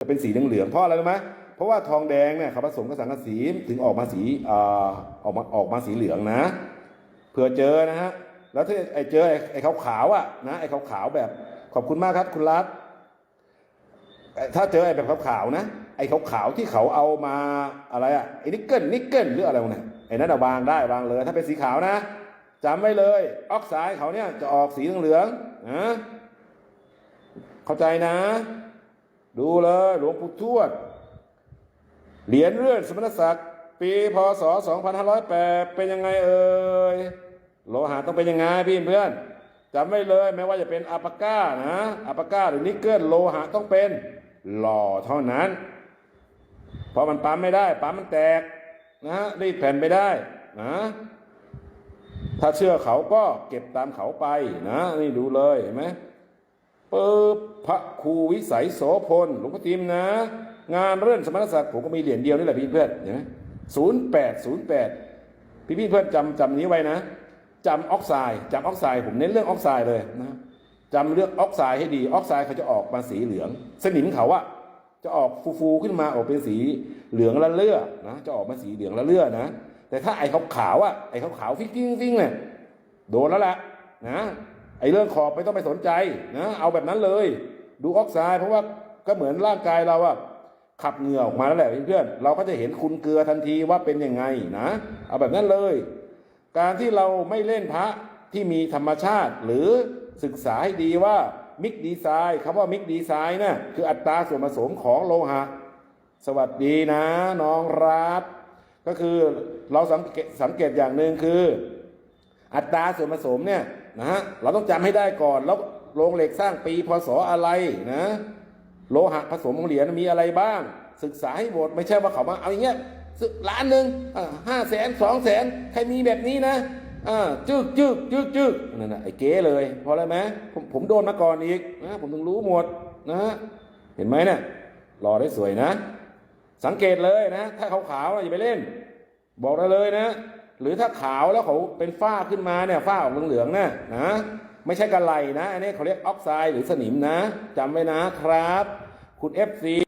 จะเป็นสีเหลืองๆเพราะอะไรรู้ไหมเพราะว่าทองแดงเนี่ยเขาผสมกับสังกะสีถึงออกมาสีอ่าออกมาออกมาสีเหลืองนะเผื่อเจอนะฮะแล้วถ้าไอ้เจอไอ้ไอ้ขาวๆอะนะไอ้ขาวๆแบบขอบคุณมากครับคุณรัฐถ้าเจอไอ้แบบขาวๆนะไอ้ขาวๆที่เขาเอามาอะไรอะไอ้นิกเกิลนิกเกิลหรืออะไรวกเนี่ยไอ้นั่นอะวางได้วางเลย ถ้าเป็นสีขาวนะจำไว้เลย ออกไซด์เขาเนี่ยจะออกสีเหลืองๆนะเข้าใจนะ ดูเลยหลวงปู่ทวด เหรียญเลื่อนสมณศักดิ์ ปีพศ 2508 เป็นยังไงเอ่ยโลหะต้องเป็นยังไงพี่เพื่อนจำไว้เลยแม้ว่าจะเป็นอัปาก้านะอัปาก้าหรือนิกเกิลโลหะต้องเป็นหล่อเท่านั้น เพราะมันปั๊มไม่ได้ปั๊มมันแตกนะรีดแผ่นไปได้นะถ้าเชื่อเขาก็เก็บตามเขาไปนะนี่ดูเลยเห็นไหม ปึ๊บพระครูวิสัยโสพลหลวงพ่อติมนะ งานเรื่องสมณศักดิ์ผมก็มีเหรียญเดียวนี่แหละพี่เพื่อนเห็นไหมศูนย์แปดศูนย์แปดพี่พี่เพื่อนจำจำนี้ไว้นะจำออกไซด์จำออกไซด์ผมเน้นเรื่องออกไซด์เลยนะจำเรื่องออกไซด์ให้ดีออกไซด์เขาจะออกมาสีเหลือง สนิมเขาอะจะออกฟูๆขึ้นมาออกเป็นสีเหลืองละเลือนะจะออกมาสีเหลืองละเลือนะ แต่ถ้าไอ้ขาวขาวๆอะไอ้ขาวขาวๆฟิ้งฟิ้งฟิ้งเนี่ยโดนแล้วแหละนะ ไอ้เรื่องขอบไม่ต้องไปสนใจนะเอาแบบนั้นเลย ดูออกไซด์เพราะว่าก็เหมือนร่างกายเราอะขับเหงื่อออกมาแล้วแหละเพื่อนๆเราก็จะเห็นคุณเกลือทันทีว่าเป็นยังไงนะ เอาแบบนั้นเลย การที่เราไม่เล่นพระที่มีธรรมชาติ หรือศึกษาให้ดีว่ามิกดีไซน์คำว่ามิกดีไซน์น่ะคืออัตราส่วนผสมของโลหะ สวัสดีนะ น้องรัฐก็คือเราสังเกตสังเกตอย่างหนึ่งคือ อัตราส่วนผสมเนี่ยนะฮะเราต้องจำให้ได้ก่อนแล้วโรงเหล็กสร้างปีพศอะไรนะโลหะผสมของเหรียญมีอะไรบ้าง ศึกษาให้หมดไม่ใช่ว่าเขามาเอาอย่างเงี้ยล้านหนึ่งห้าแสนสองแสนใครมีแบบนี้นะจึกจึกจึกจึกนั่นนะไอ้เก๋เลยพราะอะไหมผมผมโดนมาก่อนอีกนะผมถึงรู้หมดนะเห็นไหมเนี่ยรอได้สวยนะ สังเกตเลยนะ ถ้าขาวๆนะอย่าไปเล่น บอกได้เลยนะ หรือถ้าขาวแล้วเขาเป็นฝ้าขึ้นมาเนี่ยฝ้าออกเหลืองๆนะนะไม่ใช่กระไหลนะ อันนี้เขาเรียกออกไซด์หรือสนิมนะจำไว้นะครับ คุณ FC